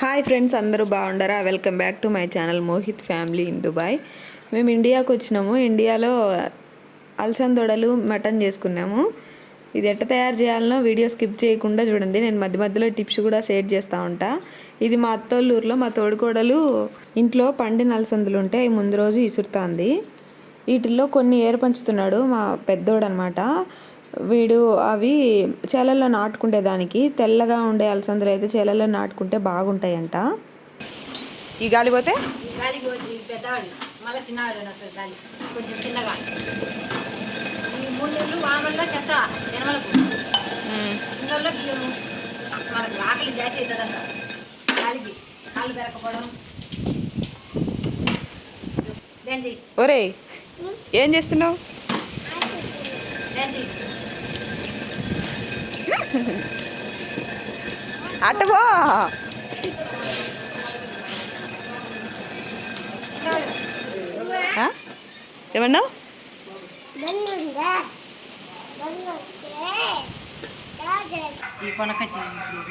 Hi friends అందరూ బాగుండారా? Welcome back to my channel Mohit family in Dubai. మేము ఇండియాకు వచ్చినాము. ఇండియాలో అలసందొడలు మటన్ చేసుకున్నాము. ఇది ఎట్ట తయారు చేయాలనో వీడియో స్కిప్ చేయకుండా చూడండి. నేను మధ్య మధ్యలో టిప్స్ కూడా షేర్ చేస్తూ ఉంటా. ఇది మా అత్తోళ్ళూరులో మా తోడుకోడలు ఇంట్లో పండిన అలసందులు ఉంటే అవి ముందు రోజు ఇసురుతుంది. వీటిల్లో కొన్ని ఏర్పంచుతున్నాడు మా పెద్దోడనమాట. వీడు అవి చేలల్లో నాటుకుంటే దానికి తెల్లగా ఉండే అలసందలు అయితే చేలల్లో నాటుకుంటే బాగుంటాయంట. ఈ గాలి పోతే? ఒరే ఏం చేస్తున్నావు? అటువో ఏమన్నావు? ఈ కొనకొచ్చి మనం కూర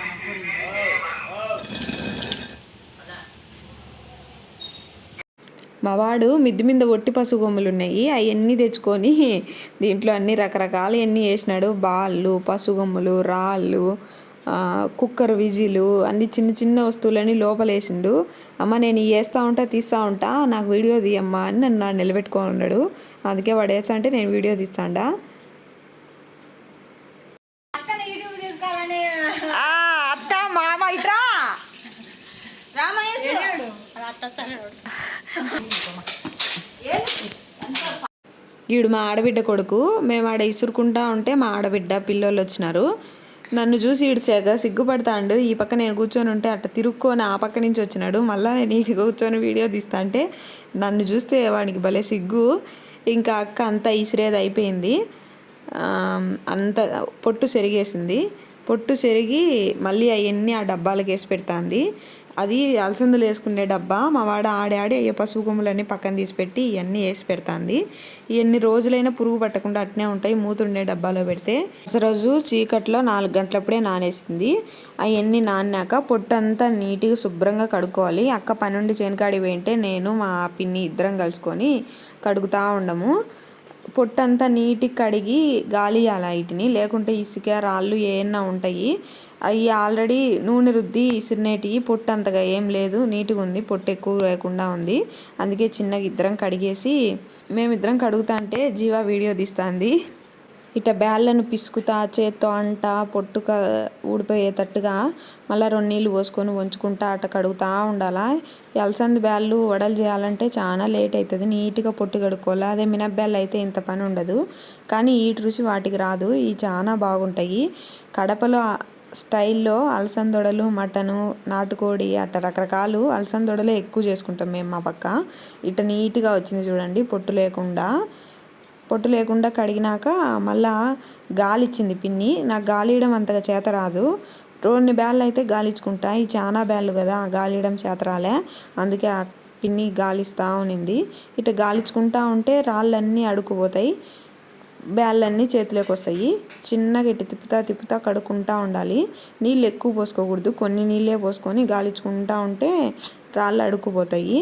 మా వాడు మిద్ది మీద ఒట్టి పసుపు కొమ్ములు ఉన్నాయి అవన్నీ తెచ్చుకొని దీంట్లో అన్ని రకరకాల అన్నీ వేసినాడు బాళ్ళు పసుపు కొమ్ములు రాళ్ళు కుక్కర్ విజిలు అన్ని చిన్న చిన్న వస్తువులన్నీ లోపల వేసిండు అమ్మ నేను ఇవి వేస్తూ ఉంటా తీస్తూ ఉంటా నాకు వీడియో తీయమ్మా అని నన్ను నా నిలబెట్టుకొని ఉన్నాడు. అందుకే వాడు వేస్తా అంటే నేను వీడియో తీస్తాడా? అత్త మామ ఇట్రా? వెళ్ళాడు. ఈడు మా ఆడబిడ్డ కొడుకు మేము ఆడ ఇసురుకుంటా ఉంటే మా ఆడబిడ్డ పిల్లోళ్ళు వచ్చినారు. నన్ను చూసి ఈడు సెగ సిగ్గుపడతాండు. ఈ పక్క నేను కూర్చొని ఉంటే అట్ట తిరుక్కొని ఆ పక్క నుంచి వచ్చినాడు. మళ్ళీ నేను ఈ కూర్చొని వీడియో తీస్తా అంటే నన్ను చూస్తే వాడికి భలే సిగ్గు. ఇంకా అక్క అంతా ఇసిరేది అయిపోయింది. అంత పొట్టు సెరిగేసింది. పొట్టు సెరిగి మళ్ళీ అవన్నీ ఆ డబ్బాలకు వేసి పెడుతుంది. అది అలసందులు వేసుకునే డబ్బా మా వాడ ఆడాడి అయ్యే పసుపు కొమ్ములన్నీ పక్కన తీసి పెట్టి ఇవన్నీ వేసి పెడుతుంది. ఎన్ని రోజులైనా పురుగు పట్టకుండా అట్నే ఉంటాయి మూతుండే డబ్బాలో పెడితే. రోజు చీకట్లో నాలుగు గంటలప్పుడే నానేసింది. అవన్నీ నాన్నాక పొట్టు అంతా నీట్గా శుభ్రంగా కడుక్కోవాలి. అక్క పనుండి చేనుకాడి పోయింటే నేను మా పిన్ని ఇద్దరం కలుసుకొని కడుగుతా ఉండము. పొట్టంతా నీటికి కడిగి గాలి వీటిని లేకుంటే ఇసుక రాళ్ళు ఏమన్నా ఉంటాయి. అవి ఆల్రెడీ నూనె రుద్ది ఇసిరినేటివి పొట్టు అంతగా ఏం లేదు. నీట్గా ఉంది. పొట్టు ఎక్కువ లేకుండా ఉంది. అందుకే చిన్నగా ఇద్దరం కడిగేసి మేమిద్దరం కడుగుతా అంటే జీవా వీడియో తీస్తుంది. ఇట్ట బ్యాళ్ళను పిసుకుతా చేత్తో అంట పొట్టు ఊడిపోయేటట్టుగా మళ్ళీ రెండు నీళ్ళు పోసుకొని వంచుకుంటా అట్ట కడుగుతా ఉండాలా. ఈ అలసంది బ్యాళ్ళు వడలు చేయాలంటే చాలా లేట్ అవుతుంది నీట్గా పొట్టు కడుక్కోవాలి. అదే మినప్పాళ్ళు అయితే ఇంత పని ఉండదు. కానీ వీటి రుచి వాటికి రాదు ఇవి చాలా బాగుంటాయి. కడపలో స్టైల్లో అలసందొడలు మటను నాటుకోడి అట్ట రకరకాలు అలసందొడలే ఎక్కువ చేసుకుంటాం మేము మా పక్క. ఇట నీట్గా వచ్చింది చూడండి పొట్టు లేకుండా. పొట్టు లేకుండా కడిగినాక మళ్ళా గాలి ఇచ్చింది పిన్ని. నాకు గాలి ఇవ్వడం అంతగా చేత రాదు. రెండు బ్యాళ్ళు అయితే గాలిచ్చుకుంటా. ఈ చాలా బ్యాళ్ళు కదా గాలి ఇవ్వడం చేత రాలే. అందుకే ఆ పిన్ని గాలిస్తూ ఉనింది. ఇటు గాలిచ్చుకుంటా ఉంటే రాళ్ళన్నీ అడుక్కుపోతాయి. బ్యాళ్ళన్నీ చేతిలోకి వస్తాయి చిన్నగా ఇటు తిప్పుతా తిప్పుతా కడుక్కుంటా ఉండాలి. నీళ్ళు ఎక్కువ పోసుకోకూడదు. కొన్ని నీళ్ళే పోసుకొని గాలిచ్చుకుంటా ఉంటే రాళ్ళు అడుక్కుపోతాయి.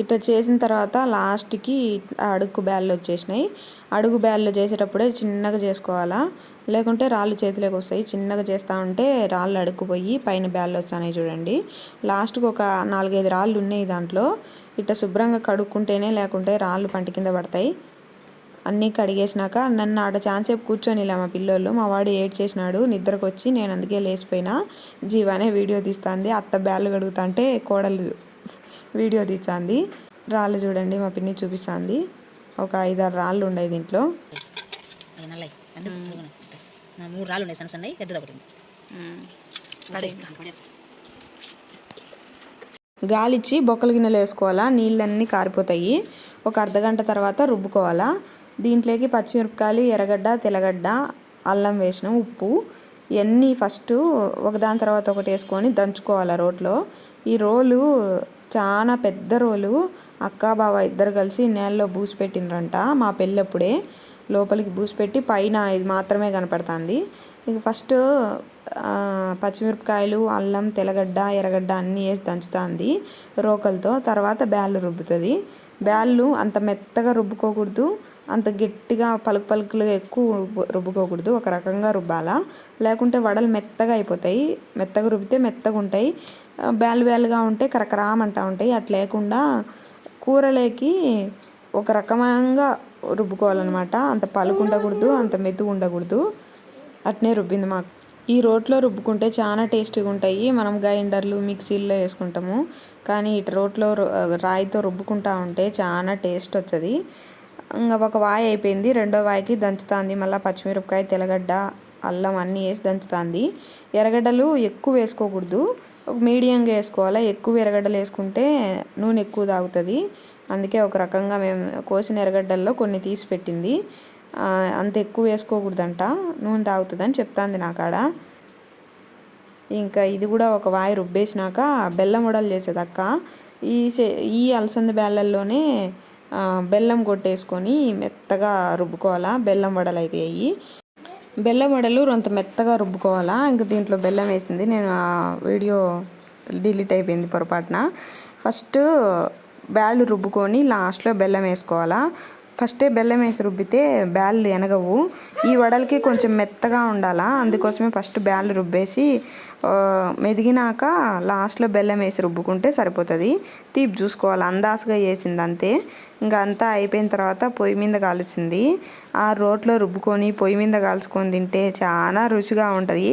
ఇట్లా చేసిన తర్వాత లాస్ట్కి అడుగు బ్యాళ్ళు వచ్చేసినాయి. అడుగు బ్యాళ్ళు చేసేటప్పుడే చిన్నగా చేసుకోవాలా? లేకుంటే రాళ్ళు చేతిలోకి వస్తాయి. చిన్నగా చేస్తూ ఉంటే రాళ్ళు అడుక్కుపోయి పైన బ్యాళ్ళు వస్తాయి చూడండి. లాస్ట్కి ఒక నాలుగైదు రాళ్ళు ఉన్నాయి దాంట్లో. ఇట్లా శుభ్రంగా కడుక్కుంటేనే లేకుంటే రాళ్ళు పంట కింద పడతాయి. అన్నీ కడిగేసినాక నన్ను ఆడ ఛాన్సేపు కూర్చొని ఇలా మా పిల్లోళ్ళు. మా వాడు ఏడ్ చేసినాడు నిద్రకు వచ్చి నేను అందుకే లేచిపోయినా. జీవానే వీడియో తీస్తుంది. అత్త బ్యాళ్ళు కడుగుతా కోడలు వీడియో తీస్తుంది రాళ్ళు చూడండి మా పిన్ని చూపిస్తుంది. ఒక ఐదారు రాళ్ళు ఉన్నాయి దీంట్లో. మూడు రాళ్ళు ఉన్నాయి సన్న సన్నవి పెద్దది ఒకటి. గాలిచ్చి బొక్కల గిన్నెలు వేసుకోవాలా? నీళ్ళన్నీ కారిపోతాయి. ఒక అర్ధగంట తర్వాత రుబ్బుకోవాలా? దీంట్లోకి పచ్చిమిరపకాయలు ఎర్రగడ్డ తెల్లగడ్డ అల్లం వేసిన ఉప్పు ఇవన్నీ ఫస్ట్ ఒకదాని తర్వాత ఒకటి వేసుకొని దంచుకోవాలి రోట్లో. ఈ రోలు చాలా పెద్ద రోలు అక్క బావ ఇద్దరు కలిసి నేలలో బూసి పెట్టిండ్రంట. మా పెళ్ళప్పుడే లోపలికి బూసి పెట్టి పైన ఇది మాత్రమే కనపడుతుంది. ఇక ఫస్ట్ పచ్చిమిరపకాయలు అల్లం తెల్లగడ్డ ఎర్రగడ్డ అన్నీ వేసి దంచుతుంది రోకలతో. తర్వాత బ్యాళ్ళు రుబ్బుతుంది. బ్యాళ్ళు అంత మెత్తగా రుబ్బుకోకూడదు. అంత గట్టిగా పలుకు పలుకులుగా ఎక్కువ రుబ్బుకోకూడదు. ఒక రకంగా రుబ్బాలా? లేకుంటే వడలు మెత్తగా అయిపోతాయి. మెత్తగా రుబ్బితే మెత్తగా ఉంటాయి. బేలు బేలుగా బ్యాలుగా ఉంటే కరకరామంటా ఉంటాయి. అట్లా లేకుండా కూరలేకి ఒక రకమంగా రుబ్బుకోవాలన్నమాట. అంత పలుకు ఉండకూడదు అంత మెత్తు ఉండకూడదు. అట్నే రుబ్బింది మాకు. ఈ రోట్లో రుబ్బుకుంటే చాలా టేస్టీగా ఉంటాయి. మనం గ్రైండర్లు మిక్సీల్లో వేసుకుంటాము. కానీ ఇటు రోట్లో రాయితో రుబ్బుకుంటా ఉంటే చాలా టేస్ట్ వచ్చేది. ఇంకా ఒక వాయి అయిపోయింది. రెండో వాయికి దంచుతుంది. మళ్ళీ పచ్చిమిరపకాయ తెల్లగడ్డ అల్లం అన్నీ వేసి దంచుతుంది. ఎర్రగడ్డలు ఎక్కువ వేసుకోకూడదు. ఒక మీడియంగా వేసుకోవాలి? ఎక్కువ ఎర్రగడ్డలు వేసుకుంటే నూనె ఎక్కువ తాగుతుంది. అందుకే ఒక రకంగా మేము కోసిన ఎర్రగడ్డల్లో కొన్ని తీసి పెట్టింది. అంత ఎక్కువ వేసుకోకూడదంట. నూనె తాగుతుందని చెప్తాంది నాకాడ. ఇంకా ఇది కూడా ఒక వాయి రుబ్బేసినాక బెల్లం వడలు చేసేది అక్క. ఈ సే- ఈ అలసంద బేళ్ళల్లోనే బెల్లం కొట్టేసుకొని మెత్తగా రుబ్బుకోవాలా? బెల్లం వడలు అయితే అయ్యి. బెల్లం వడలు రొంత మెత్తగా రుబ్బుకోవాలా? ఇంకా దీంట్లో బెల్లం వేసింది. నేను ఆ వీడియో డిలీట్ అయిపోయింది పొరపాటున. ఫస్ట్ బ్యాళ్ళు రుబ్బుకొని లాస్ట్లో బెల్లం వేసుకోవాలా? ఫస్టే బెల్లం వేసి రుబ్బితే బ్యాళ్ళు ఎనగవు. ఈ వడలకి కొంచెం మెత్తగా ఉండాలా? అందుకోసమే ఫస్ట్ బ్యాళ్ళు రుబ్బేసి మెదిగినాక లాస్ట్లో బెల్లం వేసి రుబ్బుకుంటే సరిపోతుంది. తీపి చూసుకోవాలి. అందాసుగా వేసింది అంతే. ఇంకా అంతా అయిపోయిన తర్వాత పొయ్యి మీద కాలుస్తుంది. ఆ రోట్లో రుబ్బుకొని పొయ్యి మీద కాల్చుకొని తింటే చాలా రుచిగా ఉంటుంది.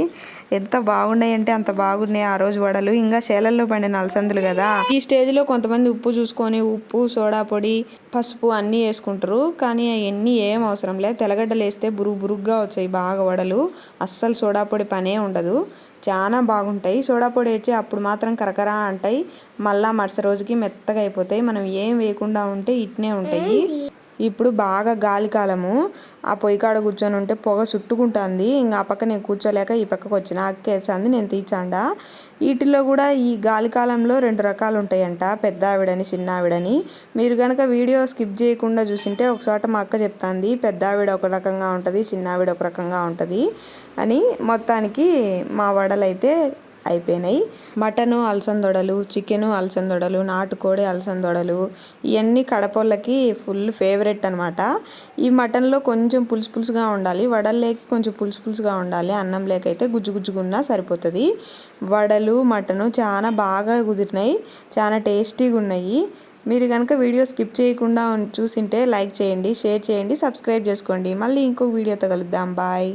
ఎంత బాగున్నాయి అంటే అంత బాగున్నాయి ఆ రోజు వడలు. ఇంకా చేలల్లో పండిన అలసందులు కదా. ఈ స్టేజ్లో కొంతమంది ఉప్పు చూసుకొని ఉప్పు సోడా పొడి పసుపు అన్నీ వేసుకుంటారు. కానీ అవన్నీ ఏం అవసరం లేదు తెల్లగడ్డలు వేస్తే బురుగు బురుగ్గా వచ్చాయి బాగా వడలు. అస్సలు సోడా పొడి పనే ఉండదు. చాలా బాగుంటాయి. సోడా పొడి వేసి అప్పుడు మాత్రం కరకరా అంటాయి. మళ్ళా మరుసటి రోజుకి మెత్తగా అయిపోతాయి. మనం ఏం వేయకుండా ఉంటే ఇట్నే ఉంటాయి. ఇప్పుడు బాగా గాలి కాలము. ఆ పొయ్యి కాడ కూర్చొని ఉంటే పొగ చుట్టుకుంటుంది. ఇంకా ఆ పక్క నేను కూర్చోలేక ఈ పక్కకు వచ్చిన అక్కేసంది నేను తీర్చాండా. వీటిలో కూడా ఈ గాలి కాలంలో రెండు రకాలు ఉంటాయంట పెద్ద ఆవిడని చిన్న ఆవిడని మీరు కనుక వీడియో స్కిప్ చేయకుండా చూసింటే ఒకసారి మా అక్క చెప్తాంది పెద్ద ఆవిడ ఒక రకంగా ఉంటుంది చిన్న ఆవిడ ఒక రకంగా ఉంటుంది అని. మొత్తానికి మా వడలైతే అయిపోయినాయి. మటను అలసందొడలు చికెను అలసందొడలు నాటుకోడి అలసందొడలు ఇవన్నీ కడపళ్ళకి ఫుల్ ఫేవరెట్ అనమాట ఈ మటన్లో కొంచెం పులుసు పులుసుగా ఉండాలి. వడల్లోకి కొంచెం పులుసు పులుసుగా ఉండాలి. అన్నం లేకైతే గుజ్జు గుజ్జుగున్నా సరిపోతుంది. వడలు మటను చాలా బాగా కుదిరినాయి. చాలా టేస్టీగా ఉన్నాయి. మీరు కనుక వీడియో స్కిప్ చేయకుండా చూసింటే లైక్ చేయండి షేర్ చేయండి సబ్స్క్రైబ్ చేసుకోండి. మళ్ళీ ఇంకో వీడియోతో కలుద్దాం. బాయ్.